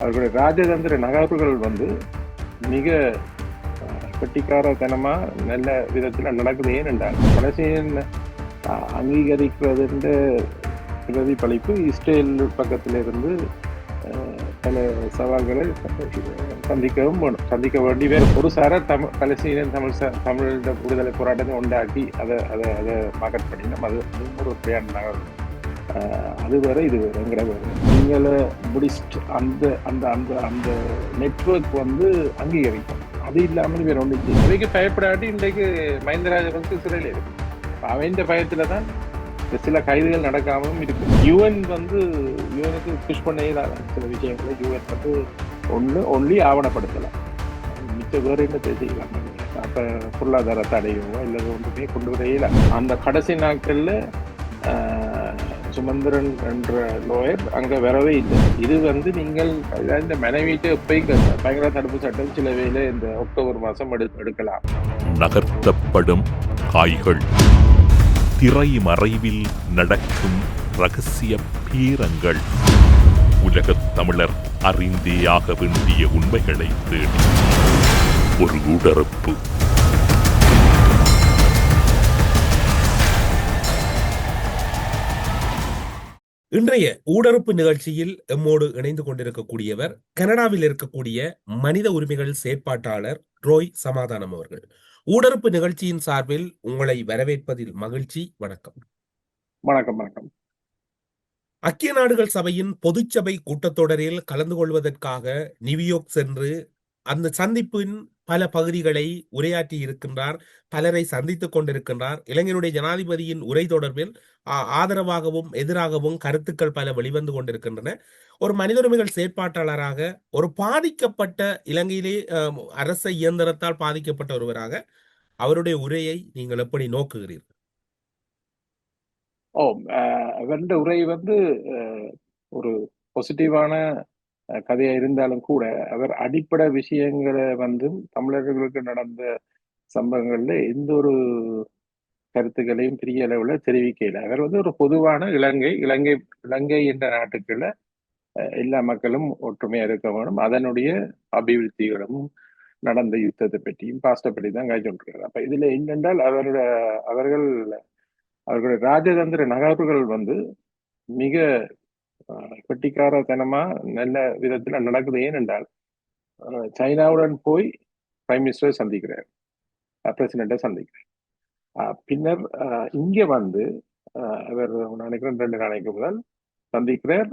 அவர்களுடைய ராஜதந்திர நகர்வுகள் வந்து மிக கட்டிக்காரத்தனமாக நல்ல விதத்தில் நடக்குது ஏனென்றால் பலஸ்தீன் அஹ், அங்கீகரிக்கிறதுன்ற பிரதிபலிப்பு இஸ்ரேல் பக்கத்திலிருந்து பல சவால்களை சந்திக்கவும் வேணும். சந்திக்க வேண்டிய வேறு ஒரு சார தமிழ் பலஸ்தீனியன் தமிழ் ச- தமிழோட விடுதலை போராட்டத்தை உண்டாக்கி அதை அதை அதை மார்க்கெட் பண்ணினோம். அது ஒரு பிரயாண நகர் அது வேற இது வேறங்கிற வேற நீங்கள புடிஸ்ட் அந்த அந்த அந்த அந்த நெட்வொர்க் வந்து அங்கீகரிக்கும் அது இல்லாமல் வேற ஒன்று இன்றைக்கு பயப்படாட்டி இன்றைக்கு மஹிந்த ராஜபக்சே சிறையில் இருக்கு. அவன் பயத்தில் தான் சில கைதுகள் நடக்காமலும் இருக்கு. யுஎன் வந்து யுவனுக்கு புஷ் பண்ண தான் சில விஷயங்களை யுஎன் வந்து ஒன்று ஒன்லி ஆவணப்படுத்தலை. மிச்ச வேற என்ன செய்யலாம் அப்போ பொருளாதார தடையோ இல்லை ஒன்றுமே கொண்டு வரையில அந்த கடைசி நாட்களில் சுமந்திரன் என்ற லோயர் அங்க வரவே இல்லை. இது வந்து நீங்கள் இந்த மனைவிட்டு எப்பயும் பயங்கர தடுப்பு சட்டம் சில வேளை இந்த அக்டோபர் மாசம் எடு எடுக்கலாம். நகர்த்தப்படும் காய்கள் திரை மறைவில் நடக்கும் ரகசிய பீரங்கள். உலகத் தமிழர் அறிந்தேயாக வேண்டிய உண்மைகளை தேடி. ஒரு உடறுப்பு இன்றைய ஊடறுப்பு நிகழ்ச்சியில் எம்மோடு இணைந்து கொண்டிருக்கக்கூடியவர் கனடாவில் இருக்கக்கூடிய மனித உரிமைகள் செயற்பாட்டாளர் ரோய் சமாதானம் அவர்கள். ஊடறுப்பு நிகழ்ச்சியின் சார்பில் உங்களை வரவேற்பதில் மகிழ்ச்சி. வணக்கம். வணக்கம் வணக்கம். ஐக்கிய நாடுகள் சபையின் பொதுச்சபை கூட்டத்தொடரில் கலந்து கொள்வதற்காக நியூயார்க் சென்று அந்த சந்திப்பின் பல பகுதிகளை உரையாற்றி இருக்கின்றார் பலரை சந்தித்துக் கொண்டிருக்கின்றார். இளைஞருடைய ஜனாதிபதியின் உரை தொடர்பில் ஆதரவாகவும் எதிராகவும் கருத்துக்கள் பல வெளிவந்து கொண்டிருக்கின்றன. ஒரு மனித உரிமைகள் செயற்பாட்டாளராக ஒரு பாதிக்கப்பட்ட இலங்கையிலே அரச இயந்திரத்தால் பாதிக்கப்பட்ட ஒருவராக அவருடைய உரையை நீங்கள் எப்படி நோக்குகிறீர்கள்? ஓ அவருடைய உரை வந்து ஒரு பாசிட்டிவான கதையா இருந்தாலும் கூட அவர் அடிப்படை விஷயங்களை வந்து தமிழர்களுக்கு நடந்த சம்பவங்கள்ல எந்த ஒரு கருத்துக்களையும் பெரிய அளவுல தெரிவிக்கல. அவர் வந்து ஒரு பொதுவான இலங்கை இலங்கை இலங்கை என்ற நாட்டுக்குள்ள எல்லா மக்களும் ஒற்றுமையா இருக்க வேணும் அதனுடைய அபிவிருத்திகளும் நடந்த யுத்தத்தை பற்றியும் பாஸ்ட பற்றி தான் காய்ச்சொண்டிருக்காரு அப்ப இதுல என்னென்றால் அவரோட அவர்கள் அவர்களுடைய ராஜதந்திர நகர்வுகள் வந்து மிக கெட்டிக்காரத்தனமா நல்ல விதத்துல நடக்குது. ஏனென்றால் சைனாவுடன் போய் பிரைம் மினிஸ்டரை சந்திக்கிறார். பிரசிடென்ட்டை சந்திக்கிறார். அஹ், பின்னர் அஹ், இங்க வந்து அவர் நினைக்கிறேன் ரெண்டு நாளைக்கு முதல் சந்திக்கிறார்.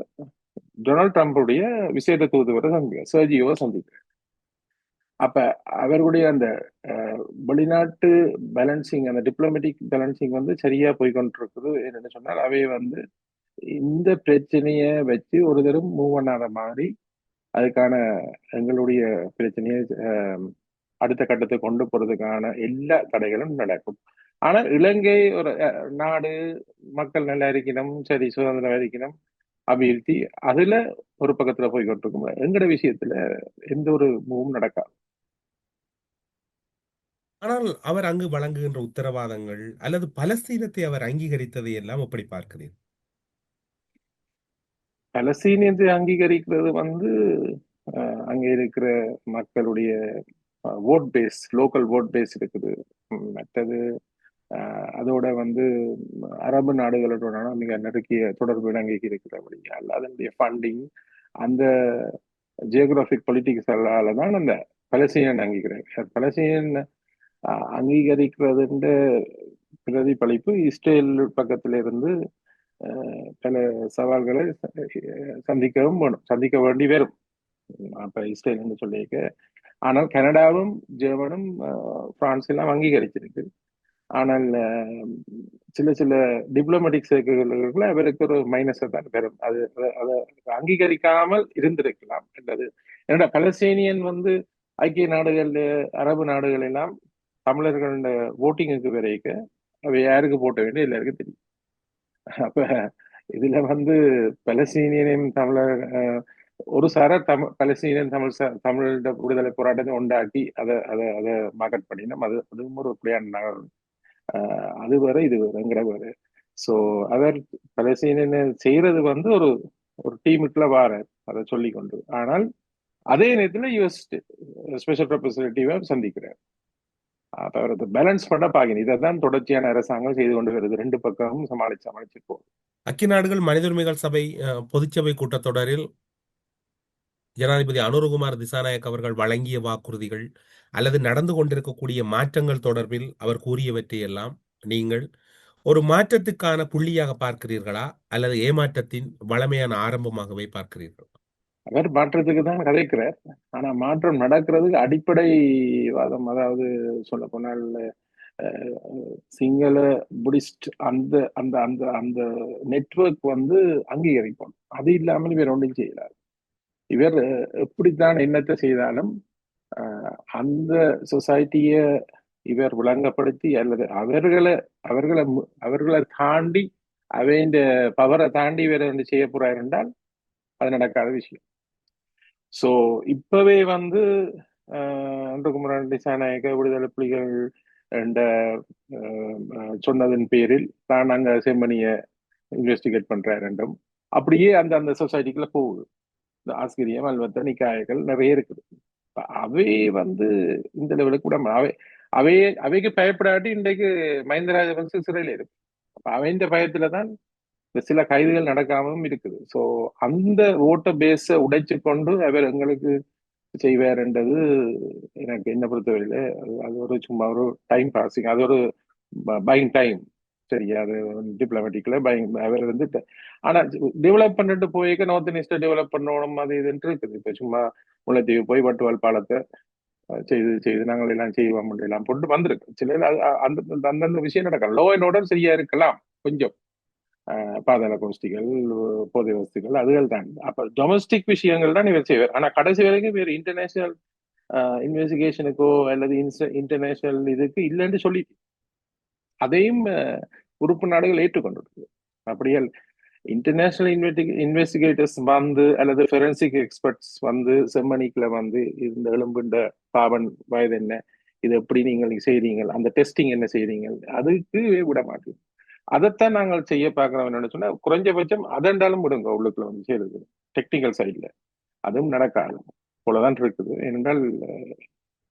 டொனால்ட் ட்ரம்புடைய விசேட தூதுவரை சந்திக்கிறார் சர்ஜியோவை சந்திக்கிறார். அப்ப அவர்களுடைய அந்த வெளிநாட்டு பேலன்சிங் அந்த டிப்ளமேட்டிக் பேலன்சிங் வந்து சரியா போய் கொண்டிருக்குது என்னன்னு சொன்னால் அவை வந்து இந்த பிரச்சனைய வச்சு ஒரு தரம் மூவ் பண்ணாத மாதிரி அதுக்கான எங்களுடைய பிரச்சனையை அஹ், அடுத்த கட்டத்துக்கு கொண்டு போறதுக்கான எல்லா தடைகளும் நடக்கும். ஆனா இலங்கை ஒரு நாடு மக்கள் நல்லா இருக்கணும் சரி சுதந்திரம் இருக்கணும் அபிவிருத்தி அதுல ஒரு பக்கத்துல போய் கொண்டிருக்கும் எங்கட விஷயத்துல எந்த ஒரு மூவும் நடக்காது. ஆனால் அவர் அங்கு வழங்குகின்ற உத்தரவாதங்கள் அல்லது பலஸ்தீனத்தை அவர் அங்கீகரித்ததை எல்லாம் எப்படி பார்க்கிறீர்கள் பலஸ்தீனியத்தை அங்கீகரிக்கிறது வந்து அங்கே இருக்கிற மக்களுடைய vote base local vote base இருக்குது. மற்றது அதோட வந்து அரபு நாடுகளோட மிக நெருக்கிய தொடர்பு அங்கீகரிக்கிறபடியால் அதனுடைய ஃபண்டிங் அந்த ஜியோகிராபிக் பொலிட்டிக்ஸால தான் அந்த பலஸ்தீனன் அங்கீகரிக்கிறார் பலஸ்தீனன் அங்கீகரிக்கிறதுன்ற பிரதிபலிப்பு இஸ்ரேல் பக்கத்திலிருந்து இருந்து பல சவால்களை சந்திக்கவும் வேணும். சந்திக்க வேண்டி வரும். அப்ப இஸ்ரேல் என்று சொல்லியிருக்க. ஆனால் கனடாவும் ஜெர்மனும் பிரான்ஸ் எல்லாம் அங்கீகரிச்சிருக்கு. ஆனால் சில சில டிப்ளமேட்டிக் சேர்க்கைகளுக்குள்ள அவருக்கு ஒரு மைனஸை தான் பெறும் அது அது- அதை அங்கீகரிக்காமல் இருந்திருக்கலாம் என்றது என்னோட பலஸ்தீனியன் வந்து ஐக்கிய நாடுகள் அரபு நாடுகள் எல்லாம் தமிழர்களோட ஓட்டிங்குக்கு வரைக்க அவை யாருக்கு போட்ட வேண்டிய எல்லாருக்கும் தெரியும். அப்ப இதுல வந்து பலஸ்தீனியனையும் தமிழர் அஹ், ஒரு சார தமிழ் பலஸ்தீனியன் தமிழ் தமிழோட விடுதலை போராட்டத்தை உண்டாக்கி அதை அதை அதை மார்க்கெட் பண்ணினோம். அது அதுவும் ஒரு அப்படியான நகரம். ஆஹ் அது வேற இது வேறுங்கிற வேறு. சோ அவர் பலஸ்தீனியனை செய்யறது வந்து ஒரு ஒரு டீமுக்குள்ள வார அதை சொல்லிக்கொண்டு. ஆனால் அதே நேரத்தில் யுஎஸ் ஸ்பெஷல் ரெப்ரஸன்டேட்டிவை சந்திக்கிறார். அப்ப அதை பேலன்ஸ் பண்ண பாக்கணும் இதை தான் தொடர்ச்சியான அரசாங்கம் செய்து கொண்டு வருது ரெண்டு பக்கமும் சமாளிச்சு சமாளிச்சு போகுது நாடுகள் மனித உரிமைகள் சபை பொதுச்சபை கூட்டத்தொடரில் ஜனாதிபதி அனுரகுமார் திசாநாயக் அவர்கள் வழங்கிய வாக்குறுதிகள் அல்லது நடந்து கொண்டிருக்கக்கூடிய மாற்றங்கள் தொடர்பில் அவர் கூறியவற்றை எல்லாம் நீங்கள் ஒரு மாற்றத்துக்கான புள்ளியாக பார்க்கிறீர்களா? அல்லது ஏமாற்றத்தின் வளமையான ஆரம்பமாகவே பார்க்கிறீர்கள்? அவர் மாற்றத்துக்கு தான் கதைக்கிறார். ஆனா மாற்றம் நடக்கிறதுக்கு அடிப்படை வாதம் அதாவது சொல்ல போனால் சிங்கள புடிஸ்ட் அந்த அந்த அந்த அந்த நெட்வொர்க் வந்து அங்கீகரிக்கணும் அது இல்லாமல் இவர் ஒன்றும் செய்யலார் இவர் எப்படித்தான் என்னத்தை செய்தாலும் அந்த சொசைட்டிய இவர் விளங்கப்படுத்தி அல்லது அவர்களை அவர்களை அவர்களை தாண்டி அவைந்த பவரை தாண்டி இவர் வந்து செய்ய போறார் என்றால் அது நடக்காத விஷயம். சோ இப்பவே வந்து அன்றகுமரன் திசாநாயக விடுதலை புலிகள் என்ற சொன்னதன் பேரில் தான் அங்க செம்மணிய இன்வெஸ்டிகேட் பண்றார் அப்படியே அந்த அந்த சொசைட்டிக்குள்ள போகுது. இந்த ஆசிரியம் அல்வத்த நிக்காயங்கள் நிறைய இருக்குது. அவை வந்து இந்த லெவலுக்கு கூட அவை அவை அவைக்கு பயப்படாட்டி இன்றைக்கு மஹிந்த ராஜபக்ச சிறையில் இருக்கு. அப்ப அவைந்த பயத்துல தான் சில கைதுகள் நடக்காமலும் இருக்குது. சோ அந்த ஓட்ட பேஸ உடைச்சு கொண்டு அவர் எங்களுக்கு செய்வார்ன்றது எனக்கு என்ன பொறுத்தவரையில அது- ஒரு சும்மா ஒரு டைம் பாசிங் அது ஒரு பைங் டைம் சரியா அது டிப்ளமேட்டிக்ல பைங் அவர் வந்து ஆனா டெவலப் பண்ணிட்டு போய்க்க நார்த் ஈஸ்ட டெவலப் பண்ணணும் அது இதுன்ட்டு இருக்குது. இப்போ சும்மா முல்லைத்தீவு போய் வட்டுவால் பாலத்தை செய்து செய்து நாங்கள் எல்லாம் செய்வோம் எல்லாம் போட்டு வந்திருக்கு. சில அந்த அந்தந்த விஷயம் நடக்கலாம் லோ அண்ட் ஆர்டர் சரியா இருக்கலாம் கொஞ்சம். பாதாள கோஷ்டிகள் போதை வஸ்துகள் அதுகள் தான். அப்ப டொமஸ்டிக் விஷயங்கள் தான் இவர் செய்வார். ஆனா கடைசி வரைக்கும் வேறு இன்டர்நேஷனல் இன்வெஸ்டிகேஷனுக்கோ அல்லது இன்டர்நேஷனல் இதுக்கு இல்லைன்னு சொல்லி அதையும் உறுப்பு நாடுகள் ஏற்றுக்கொண்டிருக்கு அப்படியே இன்டர்நேஷனல் இன்வெஸ்டிகேட்டர்ஸ் வந்து அல்லது ஃபெரன்சிக் எக்ஸ்பர்ட்ஸ் வந்து செம்மணிக்குள்ள வந்து இந்த எலும்புண்ட பாவன் வயது என்ன இது எப்படி நீங்கள் செய்றீங்க அந்த டெஸ்டிங் என்ன செய்றீங்க அதுக்கு விட மாட்டேங்குது அதைத்தான் நாங்கள் செய்ய பார்க்கிறோம் என்னன்னு சொன்னா குறைஞ்சபட்சம் அதண்டாலும் விடுங்க உள்ளுக்குள்ள வந்து செய்யுது டெக்னிக்கல் சைட்ல அதுவும் நடக்காது. போலதான் இருக்குது. ஏனென்றால்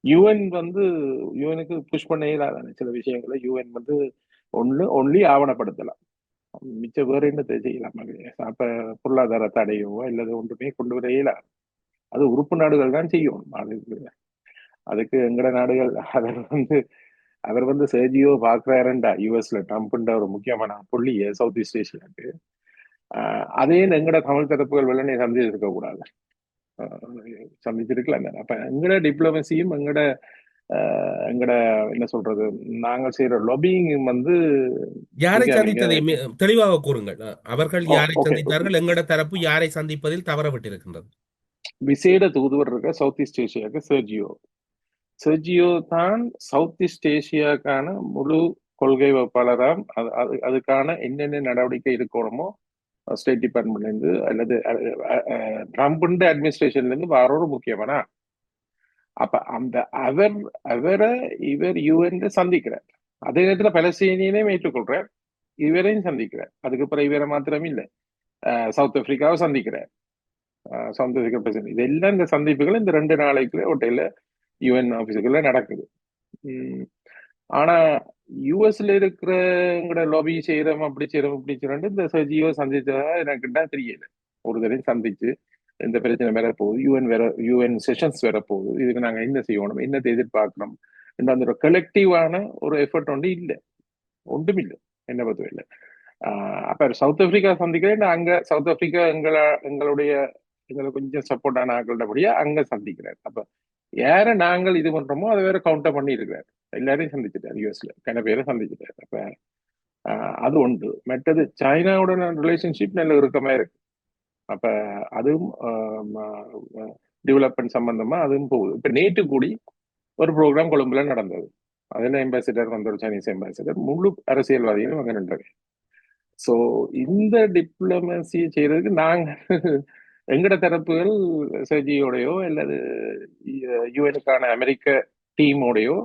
யுஎன் வந்து யுஎனுக்கு புஷ் பண்ண இயலாதான சில விஷயங்களை யுஎன் வந்து ஒண்ணு ஒன்லி ஆவணப்படுத்தலாம். மிச்ச வேற என்னத்தை செய்யலாம்? அப்ப பொருளாதார தடையோ அல்லது ஒன்றுமே கொண்டு வர இயலாது அது உறுப்பு நாடுகள் தான் செய்யும். அதுக்கு அதுக்கு எங்கட நாடுகள் அதை வந்து அவர் வந்து சேஜியோ பாக்குறாருண்டா யூஎஸ்ல ட்ரம்ப்ன்ற ஒரு முக்கியமான புள்ளிய சவுத் ஈஸ்ட் ஏஷியாவுக்கு அதே எங்கட தமிழ் தரப்புகள் வெள்ளனை சந்திச்சிருக்க கூடாது. சந்திச்சிருக்கலாம் தானே. அப்ப எங்கட டிப்ளமசியும் எங்கட எங்கட என்ன சொல்றது நாங்கள் செய்யற லொபிங் வந்து யாரை சந்தித்ததை தெளிவாக கூறுங்கள். அவர்கள் யாரை சந்தித்தார்கள் எங்கட தரப்பு யாரை சந்திப்பதில் தவறவிட்டிருக்கின்றது? விசேட தூதுவர் இருக்க சவுத் ஈஸ்ட் ஏஷியாவுக்கு செர்ஜியோ செர்ஜியோ தான் சவுத் ஈஸ்ட் ஏசியாக்கான முழு கொள்கை வகுப்பாளராம் அது அது- அதுக்கான என்னென்ன நடவடிக்கை இருக்கணுமோ ஸ்டேட் டிபார்ட்மெண்ட்ல இருந்து அல்லது ட்ரம்ப் அட்மினிஸ்ட்ரேஷன்ல இருந்து வேற ஒரு முக்கியமான. அப்ப அந்த அவர் அவரை இவர் யூஎன் சந்திக்கிறார். அதே நேரத்துல பலஸ்தீனியனையும் ஏற்றுக்கொள்றார் இவரையும் சந்திக்கிறார். அதுக்கு பிறகு இவரை மாத்திரம் இல்லை. சவுத் ஆப்பிரிக்காவை சந்திக்கிறார். சவுத் ஆப்பிரிக்கா பிரசிடன்ட் இதெல்லாம் இந்த சந்திப்புகள் இந்த ரெண்டு நாளைக்குள்ள ஹோட்டல்ல யுஎன் ஆஃபீஸுக்குள்ள நடக்குது. உம் ஆனா யூஎஸ்ல இருக்கிற லாபி செய்யறோம் அப்படி செய்யறோம் அப்படி செய்யறோம் இந்த சர்ஜியோ சந்திச்சதா எனக்கு தான் தெரியல. ஒரு தடவை சந்திச்சு இந்த பிரச்சனை வேற போகுது. யூஎன் வேற யூஎன் செஷன்ஸ் வேற போகுது. இதுக்கு நாங்க என்ன செய்யணும்? என்னத்தை எதிர்பார்க்கணும்? என்ற அந்த ஒரு கலெக்டிவான ஒரு எஃபர்ட் ஒன்று இல்லை. ஒன்றும் இல்லை. என்ன பொறுத்தவரை ஆஹ் அப்ப சவுத் ஆப்பிரிக்கா சந்திக்கிறேன். அங்க சவுத் ஆப்பிரிக்கா எங்கள எங்களுடைய எங்களுக்கு கொஞ்சம் சப்போர்ட்டான ஆட்களிடபடியா அங்க சந்திக்கிறேன். அப்ப யார நாங்கள் இது பண்றோமோ அதை வேற கவுண்டர் பண்ணி இருக்கிறார் எல்லாரையும் சந்திச்சிட்டார் யூஎஸ்ல கன பேரை சந்திச்சிட்டார். அப்ப அது உண்டு. மற்றது சைனாவுடன் ரிலேஷன்ஷிப் நல்ல இறுக்கமா இருக்கு. அப்ப அதுவும் டெவலப்மெண்ட் சம்பந்தமா அதுவும் போகுது. இப்ப நேற்று கூடி ஒரு ப்ரோக்ராம் கொழும்புல நடந்தது. அதுல அம்பாசிடர் வந்த ஒரு சைனீஸ் அம்பாசிடர் முழு அரசியல்வாதிகளும் அங்க நின்றாங்க. ஸோ இந்த டிப்ளமசியை செய்யறதுக்கு நாங்கள் எங்கட தரப்புகள் சர்ஜியோடையோ அல்லது யுஎனுக்கான அமெரிக்க டீமோடையோ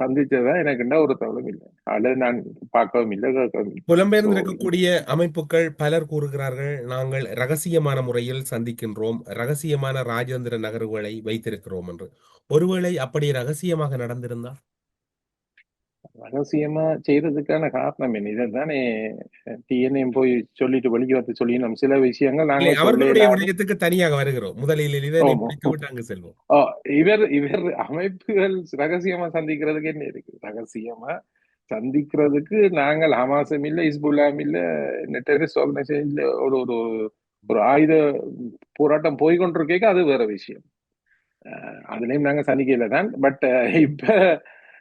சந்திச்சதா எனக்கு என்ன ஒரு தகவலும் இல்லை. அல்லது நான் பார்க்கவும் இல்லை கேட்கவும் இல்லை. ஸோ புலம்பெயர்ந்திருக்கக்கூடிய அமைப்புகள் பலர் கூறுகிறார்கள் நாங்கள் ரகசியமான முறையில் சந்திக்கின்றோம் ரகசியமான ராஜேந்திர நகர்வுகளை வைத்திருக்கிறோம் என்று. ஒருவேளை அப்படி ரகசியமாக நடந்திருந்தால்? ரகசியமா செய்யறதுக்கான காரணம் என்ன? இதைத்தானே டிஎன்ஏ போய் சொல்லிட்டு வெளியே வந்து சொல்லி நம்ம சில விஷயங்கள் நாங்கள் அவர்களுடைய விடயத்துக்கு தனியாக வருகிறோம். முதலில் செல்வோம். இவர் இவர் அமைப்புகள் ரகசியமா சந்திக்கிறதுக்கு என்ன இருக்கு? ரகசியமா சந்திக்கிறதுக்கு நாங்கள் ஹமாஸும் இல்ல இஸ்புல்லாம் இல்ல டெரரிஸ்ட் ஆர்கனைசேஷன் இல்ல ஒரு ஒரு ஒரு ஆயுத போராட்டம் போய் கொண்டிருக்கேக்க அது வேற விஷயம். அதுலயும் நாங்க சந்திக்கல தான். பட் இப்ப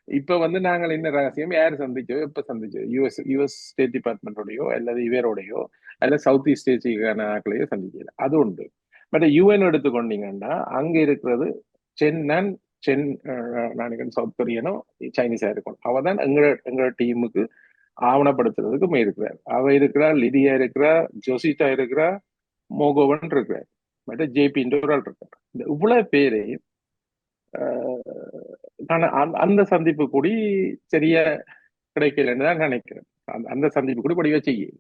இப்ப வந்து நாங்கள் என்ன ரகசியம்? யார் சந்திச்சோ எப்ப சந்திச்சோ யூஎஸ் யூஎஸ் ஸ்டேட் டிபார்ட்மெண்டோடயோ அல்லது இவரோடையோ அல்ல சவுத் ஈஸ்ட் ஏசியக்கான ஆக்களையோ சந்திக்கல. அது உண்டு. பட் யூஎன் எடுத்துக்கொண்டீங்கன்னா அங்க இருக்கிறது சென்னன் சென் அஹ், சவுத் கொரியனோ சைனீஸா இருக்கும் அவ தான் எங்களோட எங்களோட டீமுக்கு ஆவணப்படுத்துறதுக்கு இருக்கிறார் அவ இருக்கிறா லிடியா இருக்கிறா ஜோசிட்டா இருக்கிறா மோகோவன் இருக்கிறார். மற்ற ஜேபின்ற ஒரு ஆள் இருக்கார். இந்த இவ்வளவு பேரையும் நான் அந்த அந்த சந்திப்பு கூடி சரியா கிடைக்கலன்னு தான் நினைக்கிறேன். அந்த சந்திப்பு கூட படிவா செய்யல.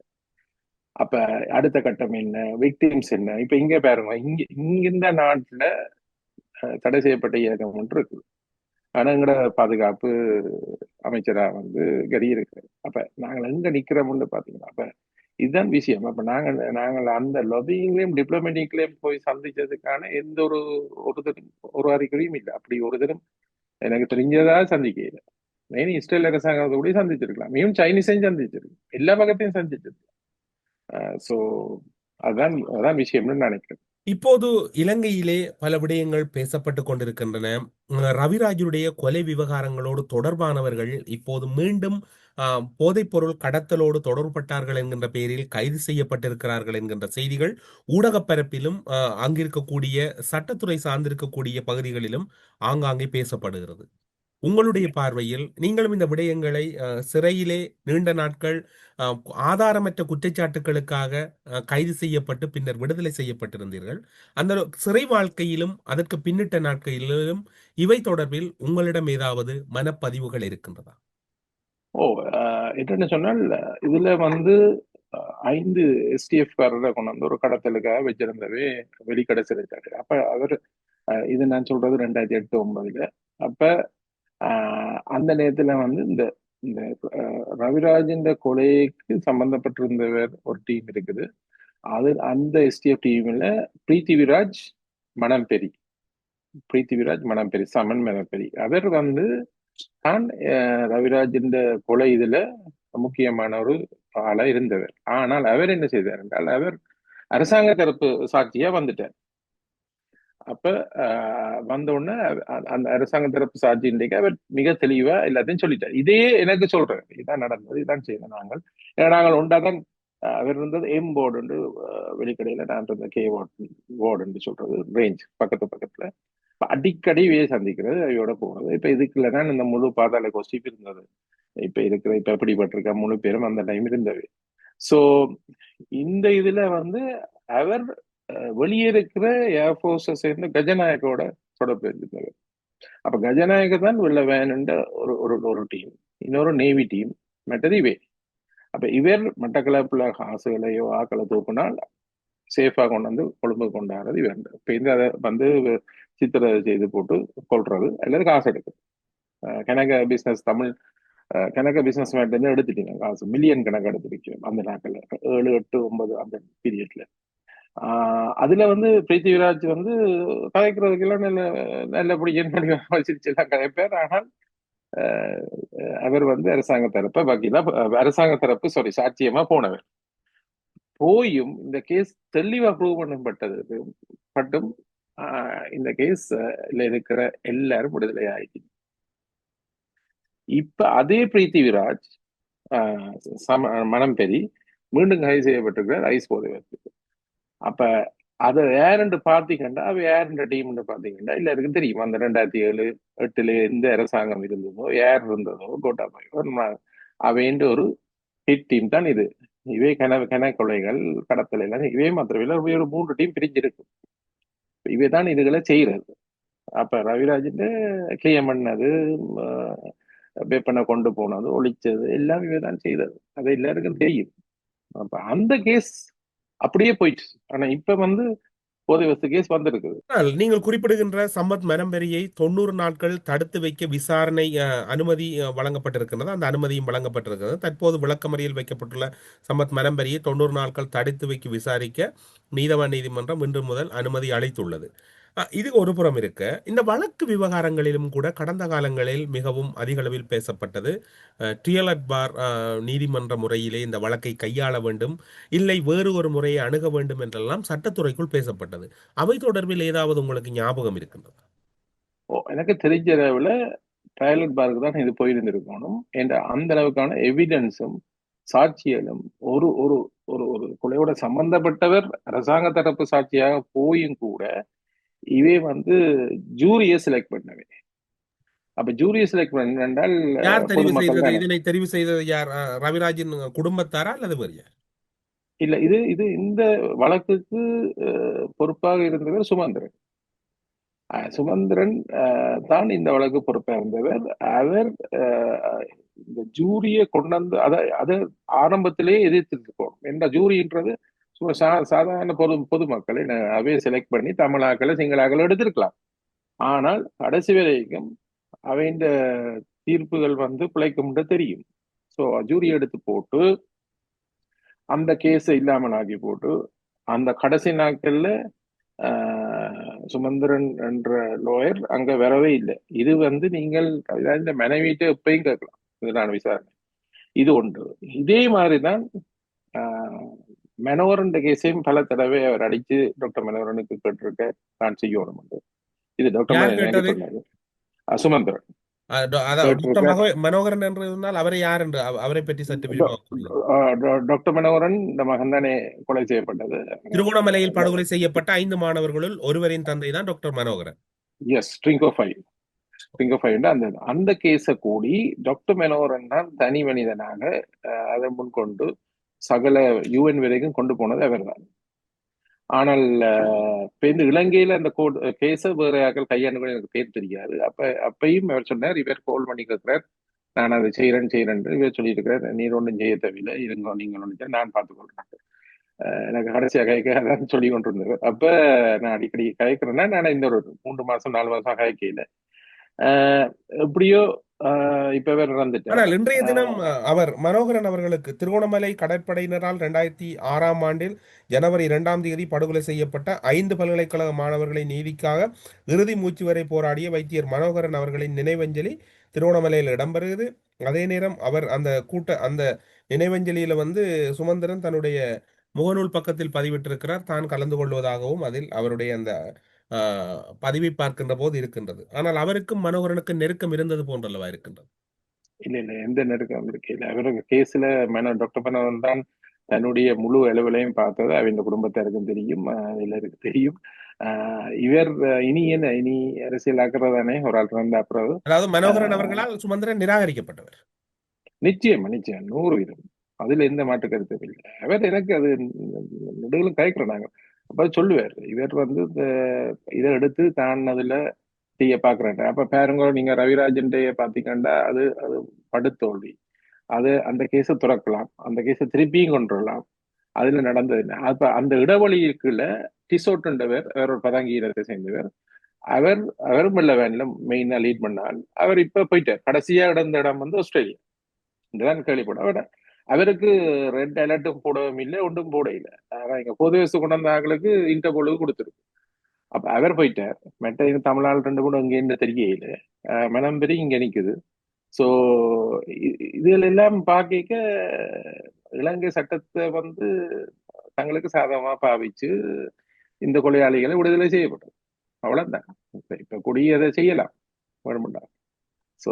அப்ப அடுத்த கட்டம் என்ன? விக்டிம்ஸ் என்ன? இப்ப இங்க பாருங்க இங்க இங்க இந்த நாட்டுல தடை செய்யப்பட்ட இயக்கம் ஒன்று இருக்குது. ஆனா எங்கட பாதுகாப்பு அமைச்சரா வந்து கரி இருக்கு அப்ப நாங்கள் எங்க நிக்கிறோம்னு பாத்தீங்கன்னா அப்ப இதுதான் விஷயம். அப்ப நாங்கள் நாங்கள் அந்த லொபியிங்லயும் டிப்ளமேட்டிக்லயும் போய் சந்திச்சதுக்கான எந்த ஒரு ஒரு தரம் ஒரு அறிகுறியும் இல்லை. அப்படி ஒரு தரம் எனக்கு தெரிஞ்சதா சந்திக்கல. மெயின் இஸ்ரேல் அரசாங்கத்தை கூட சந்திச்சிருக்கலாம். மேலும் சைனீஸையும் சந்திச்சிருக்கு எல்லா பக்கத்தையும் சந்திச்சிருக்கு ஸோ அதான் அதான் விஷயம்னு நினைக்கிறேன். இப்போது இலங்கையிலே பல விடயங்கள் பேசப்பட்டு கொண்டிருக்கின்றன. ரவிராஜுடைய கொலை விவகாரங்களோடு தொடர்பானவர்கள் இப்போது மீண்டும் போதைப்பொருள் கடத்தலோடு தொடர்பட்டார்கள் என்கின்ற பெயரில் கைது செய்யப்பட்டிருக்கிறார்கள் என்கின்ற செய்திகள் ஊடகப் பரப்பிலும் ஆஹ், அங்கிருக்கக்கூடிய சட்டத்துறை சார்ந்திருக்கக்கூடிய பகுதிகளிலும் ஆங்காங்கே பேசப்படுகிறது. உங்களுடைய பார்வையில் நீங்களும் இந்த விடயங்களை சிறையிலே நீண்ட நாட்கள் ஆதாரமற்ற குற்றச்சாட்டுகளுக்காக கைது செய்யப்பட்டு பின்னர் விடுதலை செய்யப்பட்டிருந்தீர்கள். அந்த சிறை வாழ்க்கையிலும் அதற்கு பின்னிட்ட நாட்களிலும் இவை தொடர்பில் உங்களிடம் ஏதாவது மனப்பதிவுகள் இருக்கின்றதா? ஓ ஆஹ் இதுல வந்து ஐந்து எஸ்டிஎஃப் காரரை கொண்டு வந்து ஒரு கடத்தலுக்காக வச்சிருந்தவே வெளிக்கடை சிறைச்சாட்டு அப்ப அவர் இது நான் சொல்றது ரெண்டாயிரத்தி எட்டு ஒன்பதுல. அப்ப அந்த நேரத்துல வந்து இந்த இந்த ஆஹ் ரவிராஜின் கொலைக்கு சம்பந்தப்பட்டிருந்தவர் ஒரு டீம் இருக்குது. அது அந்த எஸ்டிஎஃப் டீம்ல பிரீத்திவிராஜ் மணம்பெரி பிரீத்திவிராஜ் மணம்பெரி சமன் மணம்பெரி அவர் வந்து தான் அஹ், ரவிராஜின் கொலை இதுல முக்கியமான ஒரு ஆளா இருந்தவர் ஆனால் அவர் என்ன செய்தார் என்றால் அவர் அரசாங்க தரப்பு சாட்சியா வந்துட்டார். அப்ப வந்த உடனே அந்த அரசாங்க தரப்பு சாட்சி இன்றைக்கு அவர் மிக தெளிவா எல்லாத்தையும் சொல்லிட்டார். இதையே எனக்கு சொல்றேன். இதான் நடந்தது இதான் செய்யணும் நாங்கள். ஏன்னா நாங்கள் உண்டாதான் அவர் இருந்தது எம் போர்டு வெளிக்கடையில நான் இருந்த கே வார்டு வார்டுன்னு சொல்றது ரேஞ்ச் பக்கத்து பக்கத்துல. அடிக்கடி சந்திக்கிறது அவையோட போகிறது இப்ப இதுக்கு தான் இந்த முழு பாதாள கோஷ்டி இருந்தது. இப்ப இருக்கிற இப்ப எப்படிப்பட்டிருக்க முழு பேரும் அந்த டைம் இருந்தது. சோ இந்த இதுல வந்து அவர் வெளியே இருக்கிற ஏர்போர்ஸை சேர்ந்த கஜநாயக்கோட தொடர்பு இருந்தவர் அப்ப கஜநாயக தான் உள்ள வேணுன்ற ஒரு ஒரு ஒரு டீம் இன்னொரு நேவி டீம் மற்றது இவே. அப்ப இவர் மட்டக்களப்புல காசுகளையோ ஆக்களை தூக்குனால் சேஃபாக கொண்டு வந்து கொழும்பு கொண்டாடுறது இவர் இப்ப இந்த அதை வந்து சித்திரை செய்து போட்டு கொள்றது. அல்லது காசு எடுக்கிறது அஹ் கணக்க பிசினஸ் தமிழ் அஹ் கணக்க பிசினஸ் இருந்து எடுத்துட்டீங்க. காசு மில்லியன் கணக்கு எடுத்துருக்கோம் அந்த நாட்கள்ல ஏழு எட்டு ஒன்பது அந்த பீரியட்ல ஆஹ் அதுல வந்து பிரித்திவிராஜ் வந்து கதைக்கிறதுக்கெல்லாம் நல்ல நல்லபடி என் பண்ணி வச்சிருச்செல்லாம் கதைப்பார் ஆனால் ஆஹ் அவர் வந்து அரசாங்க தரப்ப வக்கீலா அரசாங்க தரப்பு சாரி சாட்சியமா போனவர். போயும் இந்த கேஸ் தெளிவா ப்ரூவ் பண்ணப்பட்டது. பட்டும் இந்த கேஸ்ல இருக்கிற எல்லாரும் விடுதலை ஆயிடுச்சு இப்ப அதே பிரீத்திவிராஜ் ஆஹ் சம மனம் பெரி மீண்டும் கைது செய்யப்பட்டிருக்கிறார் ஐஸ் போதை வச்சு அப்ப அதை யாருன்னு பார்த்தீங்கன்னா அவ யாருன்ற டீம்னு பாத்தீங்கன்னா எல்லாருக்கும் தெரியும்? அந்த ரெண்டாயிரத்தி ஏழு எட்டுல எந்த அரசாங்கம் இருந்ததோ யார் இருந்ததோ கோட்டாபாய் அவைன்ற ஒரு ஹிட் டீம் தான் இது. இவே கன கன கொலைகள் கடத்தல் எல்லாம் இவே மாத்திரமில்ல ஒரு மூன்று டீம் பிரிஞ்சிருக்கும் இவை தான் இதுகளை செய்யறது. அப்ப ரவிராஜின் கிளியம் பண்ணது வெப்பனை கொண்டு போனது ஒழிச்சது எல்லாம் இவைதான் செய்தது. அது எல்லாருக்கும் தெரியும். அப்ப அந்த கேஸ் அப்படியே போயிடுச்சு. ஆனா இப்ப வந்து கேஸ் வந்திருக்குது. நீங்கள் குறிப்பிடுகின்ற சம்பத் மரம்பெரியை தொண்ணூறு நாட்கள் தடுத்து வைக்க விசாரணை அனுமதி வழங்கப்பட்டிருக்கிறது அந்த அனுமதியும் வழங்கப்பட்டிருக்கிறது. தற்போது விளக்கமறியல் வைக்கப்பட்டுள்ள சம்பத் மரம்பெரியை தொண்ணூறு நாட்கள் தடுத்து வைக்க விசாரிக்க நீதவான் நீதிமன்றம் இன்று முதல் அனுமதி அளித்துள்ளது. இது ஒரு புறம் இருக்க. இந்த வழக்கு விவகாரங்களிலும் கூட கடந்த காலங்களில் மிகவும் அதிகளவில் பேசப்பட்டது. டிஎல்எட் பார் நீதிமன்ற முறையிலே இந்த வழக்கை கையாள வேண்டும் இல்லை வேறு ஒரு முறையை அணுக வேண்டும் என்றெல்லாம் சட்டத்துறைக்குள் பேசப்பட்டது. அவை தொடர்பில் ஏதாவது உங்களுக்கு ஞாபகம் இருக்கின்றது? ஓ, எனக்கு தெரிஞ்ச அளவுல ட்ரையலட் பார்க்கு தான் இது போயிருந்திருக்கணும் என்ற அந்த அளவுக்கான எவிடன்ஸும் சாட்சியலும் ஒரு ஒரு ஒரு ஒரு கொலையோட சம்பந்தப்பட்டவர் அரசாங்க தரப்பு சாட்சியாக போயும் கூட இவே வந்து ஜூரியை செலக்ட் பண்ணவே. அப்ப ஜூரியை செலக்ட் பண்ண என்றால் யார் தெரிவு செய்தது? தானே. இதனை தெரிவு செய்தது யார்? ரவிராஜின் குடும்பத்தாரா அல்லது வேறு யார்? இல்ல இது இது இந்த வழக்குக்கு பொறுப்பாக இருந்தவர் சுமந்திரன். சுமந்திரன் தான் இந்த வழக்கு பொறுப்பாக இருந்தவர் அவர் இந்த ஜூரியை கொண்டு வந்து அதை அதை ஆரம்பத்திலேயே எதிர்த்திருக்கோம் என்ற ஜூரின்றது சும்மா சா- சாதாரண பொது பொதுமக்களை அவையை செலக்ட் பண்ணி தமிழாக்களை சிங்களாக்களை எடுத்திருக்கலாம். ஆனால் கடைசி வரைக்கும் அவைந்த தீர்ப்புகள் வந்து பிழைக்கும் தெரியும். ஸோ ஜூரி எடுத்து போட்டு அந்த கேஸை இல்லாமல் ஆக்கி போட்டு அந்த கடைசி நாட்கள்ல ஆஹ், சுமந்திரன் என்ற லோயர் அங்க வரவே இல்லை. இது வந்து நீங்கள் இந்த மனைவிட்டு எப்பயும் கேட்கலாம். இதுதான் விசாரணை. இது ஒன்று. இதே மாதிரிதான் மனோகரன் கேஸையும் பல தடவை அவர் அடிச்சு டாக்டர் மனோகரனுக்கு கேட்டிருக்க நான் செய்யணும் என்று. இது டாக்டர் யார் மனோகரன் சுமந்திரன். மனோகரன் என்று இருந்தால் அவரை யார் என்று அவ- அவரை பற்றி சற்று டாக்டர் மனோகரன் இந்த மகன் தானே கொலை செய்யப்பட்டது. திருகோணமலையில் படுகொலை செய்யப்பட்ட ஐந்து மாணவர்களுள் ஒருவரின் தந்தை தான் doctor Manoharan. Yes Trinco five Trinco five அந்த அந்த கேஸை கூடி டாக்டர் மெனோரன் தான் தனி மனிதனாக அதை முன்கொண்டு சகல யூஎன் வரைக்கும் கொண்டு போனது அவர்தான். ஆனால் அஹ், இப்ப இந்த இலங்கையில அந்த கோட் கேஸை வேற யாக்கள் கையாண்டு எனக்கு பேர் தெரியாது. அப்ப அப்பையும் அவர் சொன்னார் இவர் கோல் பண்ணி கேட்கிறார் நான் அதை செய்யறேன் செய்யறேன் இவர் சொல்லியிருக்கிறார். நீர் ஒன்றும் செய்ய தேவையில்லை. இருங்க நீங்கள் ஒன்று நான் பார்த்துக்கொள்றேன். எனக்கு கடைசியாக கயக்க அதான் சொல்லி கொண்டிருந்தவர் அப்ப நான் அடிக்கடி கயக்கிறேன்னா நான் இந்த ஒரு மூன்று மாசம் நாலு மாசம் கயக்கையில ஆஹ் எப்படியோ ஆஹ் இப்ப வேற நடந்துட்டேன் ஆனால் இன்றைய தினம் அவர் மனோகரன் அவர்களுக்கு திருகோணமலை கடற்படையினரால் இரண்டாயிரத்தி ஆறாம் ஆண்டில் ஜனவரி இரண்டாம் தேதி படுகொலை செய்யப்பட்ட ஐந்து பல்கலைக்கழக மாணவர்களின் நீதிக்காக இறுதி மூச்சு வரை போராடிய வைத்தியர் மனோகரன் அவர்களின் நினைவஞ்சலி திருவண்ணாமலையில் இடம்பெறுகிறது. அதே நேரம் அவர் அந்த கூட்ட அந்த நினைவஞ்சலியில வந்து சுமந்திரன் தன்னுடைய முகநூல் பக்கத்தில் பதிவிட்டிருக்கிறார். தான் கலந்து கொள்வதாகவும் அதில் அவருடைய அந்த பதிவை பார்க்கின்ற போது இருக்கின்றது. ஆனால் அவருக்கும் மனோகரனுக்கும் நெருக்கம் இருந்தது போன்றல்லவா இருக்கின்றது? இல்ல இல்ல. எந்த நெருக்கம் இருக்கையில அவருக்கு கேஸ்ல மேன டாக்டர் மனோகரன் தான் தன்னுடைய முழு அளவிலையும் பார்த்தது. அவங்க குடும்பத்தாருக்கும் தெரியும். எல்லாருக்கும் தெரியும். இவர் இனி என்ன? இனி அரசியல் ஆக்குறதானே ஒரு ஆள் வந்து அப்புறம். அதாவது மனோகரன் அவர்களால் சுமந்திரன் நிராகரிக்கப்பட்டவர். நிச்சயம் நிச்சயம். நூறு வீதம். அதுல எந்த மாற்று கருத்தும் இல்லை. அவர் எனக்கு அது நடுவில் கயக்கிறோம் நாங்க அப்ப சொல்லுவார். இவர் வந்து இந்த இதை எடுத்து தான் அதுல செய்ய பாக்குறேன் அப்ப பாருங்க நீங்க ரவிராஜன் பாத்தீங்கன்னா அது அது படுத்தோல்வி அது அந்த கேஸை துறக்கலாம். அந்த கேஸை திருப்பியும் கொண்டு வரலாம். அதுல நடந்தது என்ன? அப்ப அந்த இடைவெளிக்குள்ள டிசோட்டுன்றவர் அவர் ஒரு பதாங்கீரத்தை சேர்ந்தவர். அவர் அவரும் இல்ல வேன்ல மெயினா லீட் பண்ணால் அவர் இப்ப போயிட்டார். கடைசியா இடந்த இடம் வந்து ஆஸ்திரேலியா. இதுதான் கேள்விப்பட அவர் அவருக்கு ரெட் அலர்ட்டும் போடவும் இல்லை ஒன்றும் போட இல்லை அதான் இங்க பொது வயசு கொண்டு வந்தவங்களுக்கு இன்டர்போலுக்கு கொடுத்துருக்கு. அப்ப அவர் போயிட்டார். மெட்ட இது தமிழ்நாள் ரெண்டு மூணு இங்கே என்ன தெரியல மனம் பெரிய இங்க நிக்குது. சோ இதுல எல்லாம் பார்க்க இலங்கை சட்டத்தை வந்து தங்களுக்கு சாதகமா பாவிச்சு இந்த கொலையாளிகளை விடுதலை செய்யப்பட்டது. அவ்வளவுதான். இப்ப இப்ப குடியதை செய்யலாம். வேணுமெண்டா? ஸோ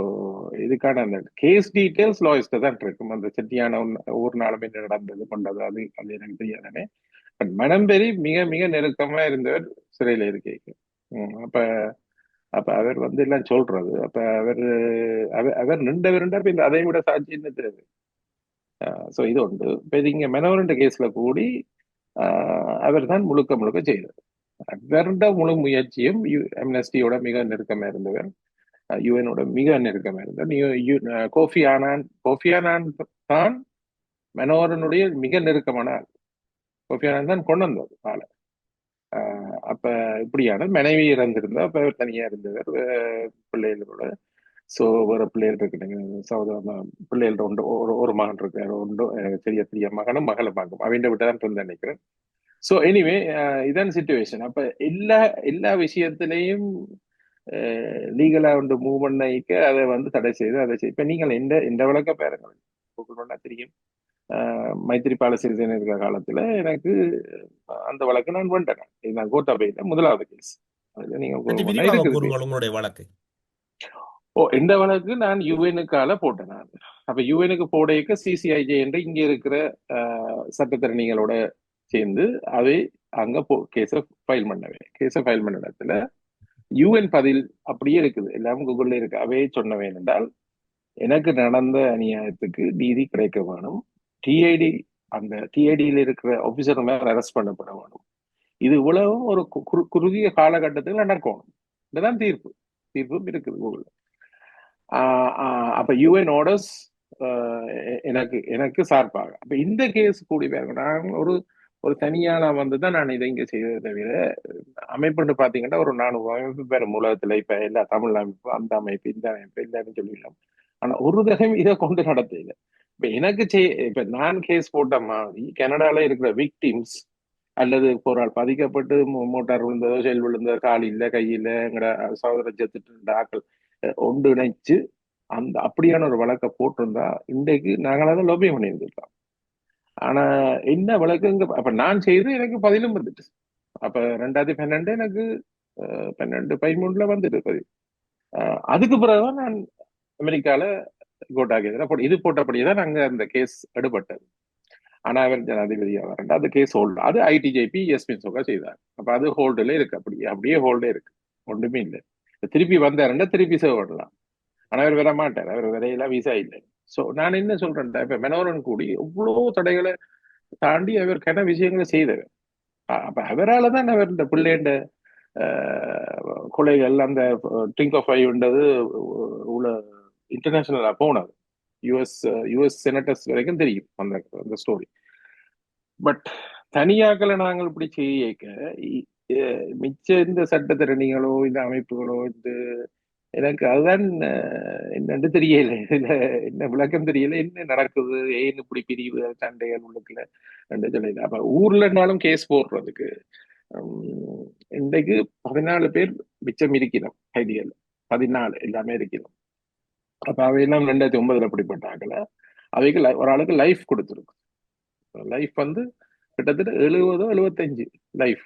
இதுக்கான அந்த கேஸ் டீட்டெயில்ஸ் லாயஸ்ட்டு தான் இருக்கும். அந்த செட்டியான ஒவ்வொரு நாளும் நடந்தது கொண்டது அது அது எனக்கு தெரியாதானே. பட் மனம்பெரி மிக மிக நெருக்கமா இருந்தவர் சிறையில் இருக்கைக்கு. அப்ப அப்ப அவர் வந்து எல்லாம் சொல்றது அப்ப அவர் அவர் நின்றவர் இந்த அதை விட சாட்சி என்ன ஸோ இது உண்டு. இப்போ இங்க மெனவரண்ட கேஸ்ல கூடி அவர் தான் முழுக்க முழுக்க செய்தது வருட முழு முயற்சியும் அம்னஸ்டியோட மிக நெருக்கமா இருந்தவர். யுஎனோட மிக நெருக்கமா இருந்தார் கோஃபி ஆனான் கோஃபி ஆனான் தான் மனோரனுடைய மிக நெருக்கமான ஆள். கோஃபி ஆனான் தான் கொண்டு வந்தார் ஆளை. ஆஹ் அப்ப இப்படியான மனைவி இறந்திருந்தா அப்ப தனியா இருந்தவர் பிள்ளைகளோட. சோ வேற பிள்ளைகள் இருக்குங்க சகோதர பிள்ளைகள் ஒன்று ஒரு ஒரு மகன் இருக்காரு ஒன்று பெரிய தெரிய மகனும் மகளை பார்க்கும். அவன் விட்டு தான் இருந்து நினைக்கிறேன். ஸோ எனிவே இதான் சுச்சுவேஷன் அப்ப எல்லா எல்லா விஷயத்திலையும் லீகலா வந்து மூவ் பண்ணிக்க அதை வந்து தடை செய்து அதை செய்து இப்ப நீங்கள் எந்த எந்த வழக்க பாருங்கள். தெரியும். மைத்திரிபால சிறிசேன இருக்கிற காலத்துல எனக்கு அந்த வழக்கு நான் இது நான் கோட்டாபையில முதலாவது கேஸ் அதுல நீங்க உங்களுடைய வழக்கை. ஓ இந்த வழக்கு நான் யுஎனுக்கால போட்டேன் நான். அப்ப யுஎனுக்கு போடையக்க சிசிஐஜே என்று இங்க இருக்கிற சட்டத்தரணிகளோட சேர்ந்து அவை அங்க போ கேஸ ஃபைல் பண்ணவே கேஸ ஃபைல் பண்ண இடத்துல யூஎன் பதில் அப்படியே இருக்குது. எல்லாம் கூகுள்ல இருக்கு. அவே சொன்னவேன் என்றால் எனக்கு நடந்த அநியாயத்துக்கு நீதி கிடைக்க வேணும். டிஐடி அந்த டிஐடியில் இருக்கிற ஆபீசர் மேல அரெஸ்ட் பண்ணப்பட வேணும். இது இவ்வளவும் ஒரு கு- குறு- குறுகிய காலகட்டத்தில் நடக்கணும். இதுதான் தீர்ப்பு. தீர்ப்பும் இருக்குது கூகுள் ஆஹ் அப்ப யூஎன் ஆர்டர்ஸ் எனக்கு எனக்கு சார்பாக. அப்ப இந்த கேஸ் கூடி பாருங்க நான் ஒரு ஒரு தனியாளா வந்து தான் நான் இதை இங்க செய்ததை தவிர அமைப்புன்னு பாத்தீங்கன்னா ஒரு நானூறு அமைப்பு பேர் உலகத்துல இப்ப எல்லா தமிழ் அமைப்பு அந்த அமைப்பு இந்த அமைப்பு எல்லாரும் சொல்லிடலாம். ஆனா ஒரு தகம் இதை கொண்டு நடத்தல. இப்ப எனக்கு செய் இப்ப நான் கேஸ் போட்ட மாதிரி கனடால இருக்கிற விக்டிம்ஸ் அல்லது போரால் பதிக்கப்பட்டு மோ- மோட்டார் விழுந்ததோ செல் விழுந்ததோ கால் இல்லை கையில எங்கட சகோதர செத்துட்டு இருந்த ஆக்கள் அஹ், அந்த அப்படியான ஒரு வழக்கை போட்டிருந்தா இன்றைக்கு நாங்களாக லோபியம் பண்ணியிருந்திருக்கலாம். ஆனா என்ன விளக்குங்க அப்ப நான் செய்து எனக்கு பதிலும் வந்துட்டு. அப்ப ரெண்டாயிரத்தி பன்னெண்டு எனக்கு பன்னெண்டு பதிமூணுல வந்துட்டு பதில். அதுக்கு பிறகுதான் நான் அமெரிக்கால கோட்டாக்கு எதிராக இது போட்டபடியே தான் அங்க அந்த கேஸ் எடுபட்டது. அனாவர் ஜனாதிபதியாக ஜனாதிபதியா வரண்ட அது கேஸ் ஹோல்டு அது ஐடிஜேபி எஸ்மின் சோகா செய்தார். அப்ப அது ஹோல்டுல இருக்கு. அப்படியே அப்படியே ஹோல்டே இருக்கு. ஒன்றுமே இல்லை. திருப்பி வந்தாருன்னா திருப்பி சேவ் பண்ணலாம். ஆனா அவர் வர மாட்டார் அவர் வரையெல்லாம் விசா இல்லை. சோ நான் என்ன சொல்றேன் இப்ப மெனோரன் கூடி எவ்வளவு தடைகளை தாண்டி அவர் கன விஷயங்களை செய்தவர். அப்ப அவரால தான் அவர் இந்த பிள்ளைண்ட ஆஹ், கொலைகள் அந்த ட்ரிங்க் ஆஃப் ஐன்றது உள்ள இன்டர்நேஷனலாக போனது. யுஎஸ் யுஎஸ் செனட்டர்ஸ் வரைக்கும் தெரியும் அந்த அந்த ஸ்டோரி பட் தனியாக்களை நாங்கள் இப்படி செய்யக்க இ- மிச்ச இந்த சட்டத்திறனிகளோ இந்த அமைப்புகளோ இந்த எனக்கு அதுதான் என்னன்னு தெரியல. இதுல என்ன விளக்கம் தெரியல. என்ன நடக்குது? ஏன் இப்படி பிரிவு? சண்டைகள் உள்ளுக்குள்ள என்று சொல்லல அப்ப ஊர்லனாலும் கேஸ் போடுறதுக்கு இன்றைக்கு பதினாலு பேர் மிச்சம் இருக்கணும் கைதிகள் பதினாலு எல்லாமே இருக்கணும் அப்ப அவையெல்லாம் ரெண்டாயிரத்தி ஒன்பதுல அப்படிப்பட்டாக்கல அவைக்கு ஒரு ஆளுக்கு லைஃப் கொடுத்துருக்கு. லைஃப் வந்து கிட்டத்தட்ட எழுபதோ எழுபத்தஞ்சு life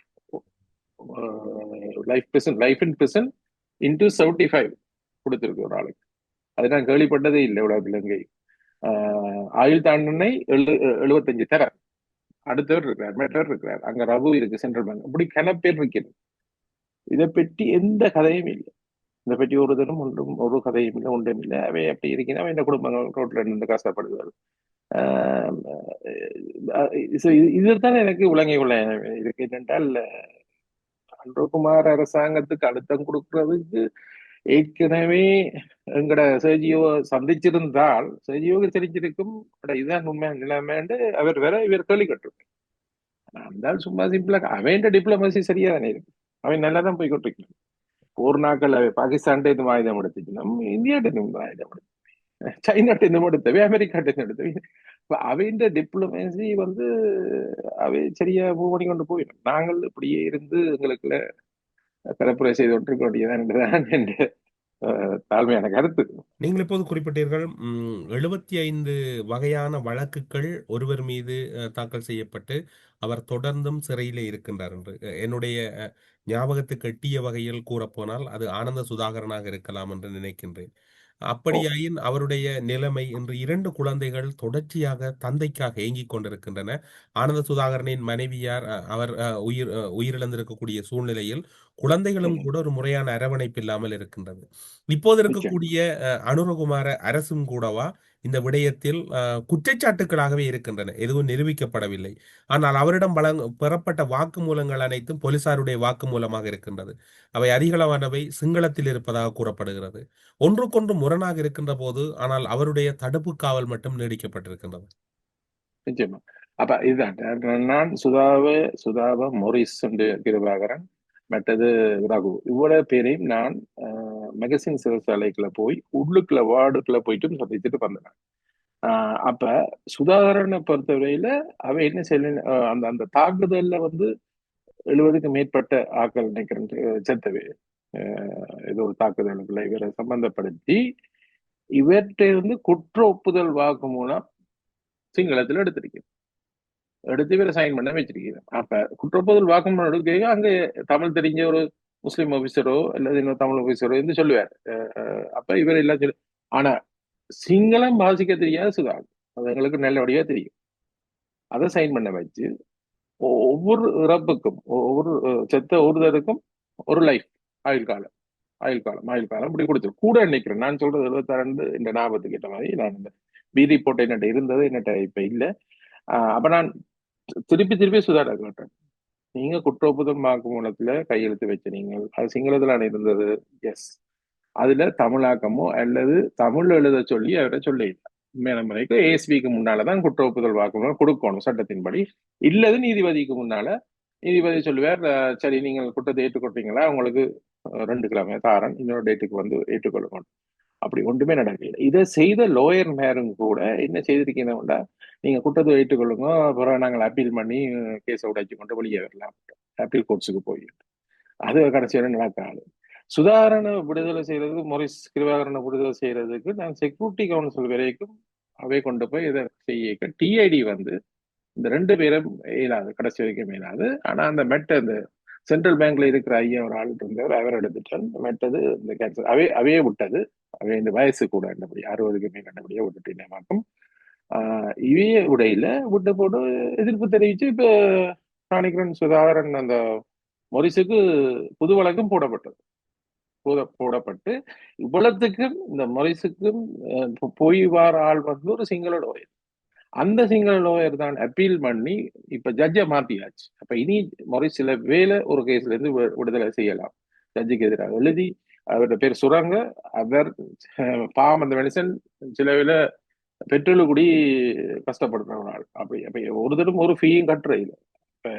life prison life in prison into seventy five கொடுத்துருக்கு ஒரு ஆளுக்கு. அது நான் கேள்விப்பட்டதே இல்லை உலகத்துல இலங்கை. ஆஹ் ஆயுள் தாண்டனை எழு எழுபத்தஞ்சு தர. அடுத்தவர் இருக்கிறார் மெட்டர் இருக்கிறார். அங்க ரகு இருக்கு சென்ட்ரல் பேங்க் இப்படி கனப்பேர் இருக்கிறது இதை பற்றி எந்த கதையும் இல்லை. இதை பற்றி ஒரு தினம் ஒன்றும் ஒரு கதையும் இல்லை ஒன்றும் இல்லை. அவை அப்படி இருக்கிற அவன் இந்த குடும்பங்கள் ரோட்ல நின்று கஷ்டப்படுவார் ஆஹ் இதுதான் எனக்கு உலகை உள்ள இருக்கு. என்னென்றால் அன்றகுமார் அரசாங்கத்துக்கு அழுத்தம் கொடுக்கறதுக்கு ஏற்கனவே எங்கட சேஜியோ சந்திச்சிருந்தால் சேஜியோக்கு தெரிஞ்சிருக்கும். இதுதான் உண்மை நிலைமைண்டு அவர் வேற இவர் கேள்வி கட்டிருக்கேன் அந்த சும்மா சிம்பிளா அவன் டிப்ளமசி சரியா தானே இருக்கு. அவன் நல்லா தான் போய் கொண்டிருக்கான் போர் நாட்கள் பாகிஸ்தான் இது ஆயுதம் எடுத்துக்கணும் இந்தியாட்ட ஆயுதம் எடுத்து சைனாட்ட இன்னும் எடுத்தவை அமெரிக்காட்ட எடுத்தவை அவைன்ற டிப்ளமேசி வந்து அவை சரியா மூவ் பண்ணி கொண்டு போயிடும். நாங்கள் இப்படியே இருந்து எங்களுக்குள்ள பரப்புரை செய்து கொண்டிருக்க வேண்டியதான் என்ற தாழ்மையான கருத்து. நீங்கள் இப்போது குறிப்பிட்டீர்கள்? எழுபத்தி ஐந்து வகையான வழக்குகள் ஒருவர் மீது அஹ், தாக்கல் செய்யப்பட்டு அவர் தொடர்ந்தும் சிறையிலே இருக்கின்றார் என்று. என்னுடைய ஞாபகத்துக்கு எட்டிய வகையில் கூறப்போனால் அது ஆனந்த சுதாகரனாக இருக்கலாம் என்று நினைக்கின்றேன். அப்படியாயின் அவருடைய நிலைமை இன்று இரண்டு குழந்தைகள் தொடர்ச்சியாக தந்தைக்காக ஏங்கிக் கொண்டிருக்கின்றன. ஆனந்த சுதாகரனின் மனைவியார் அவர் அஹ், உயிர் உயிரிழந்திருக்கக்கூடிய சூழ்நிலையில் குழந்தைகளும் கூட ஒரு முறையான அரவணைப்பு இல்லாமல் இருக்கின்றது. இப்போது இருக்கக்கூடிய அனுரகுமார அரசும் கூடவா? இந்த விடயத்தில் குற்றச்சாட்டுக்களாகவே இருக்கின்றன. எதுவும் நிரூபிக்கப்படவில்லை. ஆனால் அவரிடம் வழங்க பெறப்பட்ட வாக்குமூலங்கள் அனைத்தும் போலீசாருடைய வாக்குமூலமாக இருக்கின்றது. அவை அதிகளவானவை சிங்களத்தில் இருப்பதாக கூறப்படுகிறது. ஒன்றுக்கொன்று முரணாக இருக்கின்ற போது ஆனால் அவருடைய தடுப்பு காவல் மட்டும் நீடிக்கப்பட்டிருக்கின்றது. நிச்சயமா. அப்ப இதுதான். நான் நான் சுதாவ சுதாவ மொரிஸ் கிருபாகரன் மற்றது ரகு. இவ்வளவு பேரையும் நான் மெகசின் சிறைச்சாலைக்குள்ள போய் உள்ளுக்குள்ள வார்டுக்குள்ள போயிட்டு சந்திச்சுட்டு வந்தேன். ஆஹ் அப்ப சுதாகரனை பொறுத்தவரையில அவ என்ன செய்ய அந்த அந்த தாக்குதல்ல வந்து எழுபதுக்கு மேற்பட்ட ஆக்கள் நினைக்கிறேன் செத்தவே ஆஹ் ஏதோ ஒரு தாக்குதலுக்குள்ள இவரை சம்பந்தப்படுத்தி இவற்றை வந்து குற்ற ஒப்புதல் வாக்கு மூலம் சிங்களத்துல எடுத்திருக்கேன் எடுத்து இவரை சைன் பண்ண வச்சிருக்கிறேன் அப்ப குற்றப்பொருள் வாக்குமூலம் எடுக்க அங்க தமிழ் தெரிஞ்ச ஒரு முஸ்லீம் ஆபீசரோ அல்லது இன்னொரு தமிழ் ஆபீசரோ என்று சொல்லுவார். அஹ் அப்ப இவர் எல்லாம் சொல்லு ஆனா சிங்களம் வாசிக்க தெரியாத சுதாகர். அது எங்களுக்கு நல்லபடியா தெரியும். அதை சைன் பண்ண வச்சு ஒவ்வொரு இறப்புக்கும் ஒவ்வொரு செத்த ஒருத்தருக்கும் ஒரு லைஃப் ஆயுள் காலம். ஆயுள் காலம் ஆயுள் காலம் இப்படி கொடுத்துரு கூட நினைக்கிறேன் நான் சொல்றது எழுபத்தாண்டு இந்த ஞாபகத்துக்கு ஏற்ற மாதிரி நான் இந்த பிடி போட்ட என்னட்ட இருந்தது என்னட்ட இப்ப இல்ல. அப்ப நான் திருப்பி திருப்பி சுதாட கேட்டேன் நீங்க குற்றோப்புதல் வாக்குமூலத்துல கையெழுத்து வச்ச நீங்கள் அது சிங்களத்துல இருந்தது எஸ் அதுல தமிழாக்கமோ அல்லது தமிழ் எழுத சொல்லி அவரை சொல்லிடலாம் மேலமுறைக்கு முறைக்கு ஏஎஸ்பிக்கு முன்னாலதான் குற்ற ஒப்புதல் வாக்குமூலம் கொடுக்கணும் சட்டத்தின்படி. இல்லது நீதிபதிக்கு முன்னால நீதிபதி சொல்லுவார் சரி நீங்கள் குற்றத்தை ஏற்றுக்கொண்டீங்களா? உங்களுக்கு ரெண்டு கிழமை தாரன். இன்னொரு டேட்டுக்கு வந்து ஏற்றுக்கொள்ளணும் அப்படி ஒன்றுமே நடக்கல இதை செய்த லோயர் மேரும் கூட என்ன செய்திருக்கீங்கன்னா நீங்க குற்றத்தை ஏற்றுக்கொள்ளுங்க அப்புறம் நாங்கள் அப்பீல் பண்ணி கேஸை உடைச்சு கொண்டு வெளியே வரலாம். அப்பீல் கோர்ட்ஸுக்கு போய் அது கடைசி நடக்காது. சுதாரண விடுதலை செய்யறதுக்கு மொரிஸ் கிருவாகரனை விடுதலை செய்யறதுக்கு நான் செக்யூரிட்டி கவுன்சில் வரைக்கும் அவை கொண்டு போய் இதை செய்ய டிஐடி வந்து இந்த ரெண்டு பேரும் இயலாது கடைசி வரைக்கும் இயலாது. ஆனா அந்த மெட்ட அந்த சென்ட்ரல் பேங்க்ல இருக்கிற ஐயா ஒரு ஆள் இருந்தவர் அவர் எடுத்துட்டார். மெட்டது இந்த கேன்சர் அவே அவையே விட்டது. அவை இந்த வயசு கூட கண்டபடி அறுபதுக்கு மேல் கண்டபடியே விட்டுட்டு நேமாக்கும் ஆஹ் இவைய உடையில விட்டு போட்டு எதிர்ப்பு தெரிவிச்சு இப்ப நினைக்கிறேன் சுதாகரன் அந்த மொரிசுக்கு புது வழக்கும் போடப்பட்டது. போட போடப்பட்டு இவ்வளத்துக்கும் இந்த மொரிசுக்கும் அஹ், போய் வார ஆள் வந்து ஒரு சிங்களோட வயது. அந்த சிங்கள லோயர் தான் அப்பீல் பண்ணி இப்ப ஜட்ஜை மாத்தியாச்சு. அப்ப இனி முறை சில வேலை ஒரு கேஸ்ல இருந்து விடுதலை செய்யலாம். ஜட்ஜுக்கு எதிராக எழுதி அவரோட பேர் சுரங்க அவர் அஹ், பாவம் அந்த மெடிசன் சில வேலை பெட்ரோலு கூடி கஷ்டப்படுற ஒரு ஆள் அப்படி அப்ப ஒரு தடவை ஒரு ஃபீயும் கட்டுற இல்ல. இப்ப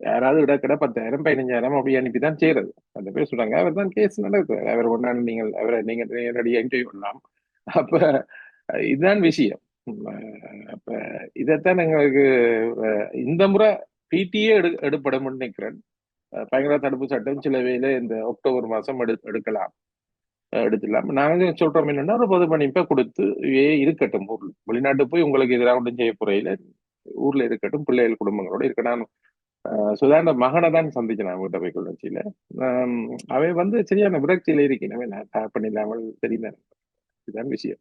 யாராவது விட கிட பத்தாயிரம் பதினஞ்சாயிரம் அப்படி அனுப்பி தான் செய்யறது. அந்த பேர் சொல்றாங்க அவர் தான் கேஸ் நடக்குது அவர் ஒன்னாண்டு நீங்கள் அவரை நீங்க நேரடியாக இன்டர்வியூ பண்ணலாம் அப்ப இதுதான் விஷயம். அப்ப இதைத்தான் எங்களுக்கு இந்த முறை பிடியே எடு எடுப்படும் நினைக்கிறேன். பயங்கர தடுப்பு சட்டம். சில வேல இந்த அக்டோபர் மாசம் எடு எடுக்கலாம். எடுத்துடலாம். நாங்க சொல்றோம் என்னன்னா ஒரு பொது மன்னிப்பை கொடுத்து ஏ இருக்கட்டும். ஊர்ல வெளிநாட்டு போய் உங்களுக்கு எதிராக ஒன்றும் செய்ய போறையில ஊர்ல இருக்கட்டும் பிள்ளைகள் குடும்பங்களோட இருக்க. நான் சுதாண்ட மகனை தான் சந்திச்சேன் அவங்க வீட்டை போய் அவன் வந்து சரியான விரக்தியில இருக்கேன். நான் பண்ணிடலாமல் இல்லாமல் தெரியல இதுதான் விஷயம்.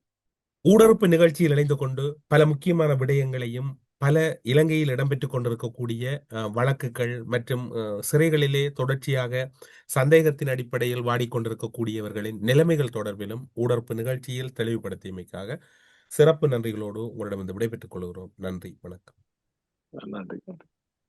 ஊடறுப்பு நிகழ்ச்சியில் இணைந்து கொண்டு பல முக்கியமான விடயங்களையும் பல இலங்கையில் இடம்பெற்றுக் கொண்டிருக்கக்கூடிய வழக்குகள் மற்றும் சிறைகளிலே தொடர்ச்சியாக சந்தேகத்தின் அடிப்படையில் வாடிக்கொண்டிருக்கக்கூடியவர்களின் நிலைமைகள் தொடர்பிலும் ஊடறுப்பு நிகழ்ச்சியில் தெளிவுபடுத்தியமைக்காக சிறப்பு நன்றிகளோடு உங்களிடம் விடைபெற்றுக் கொள்கிறோம். நன்றி வணக்கம். நன்றி.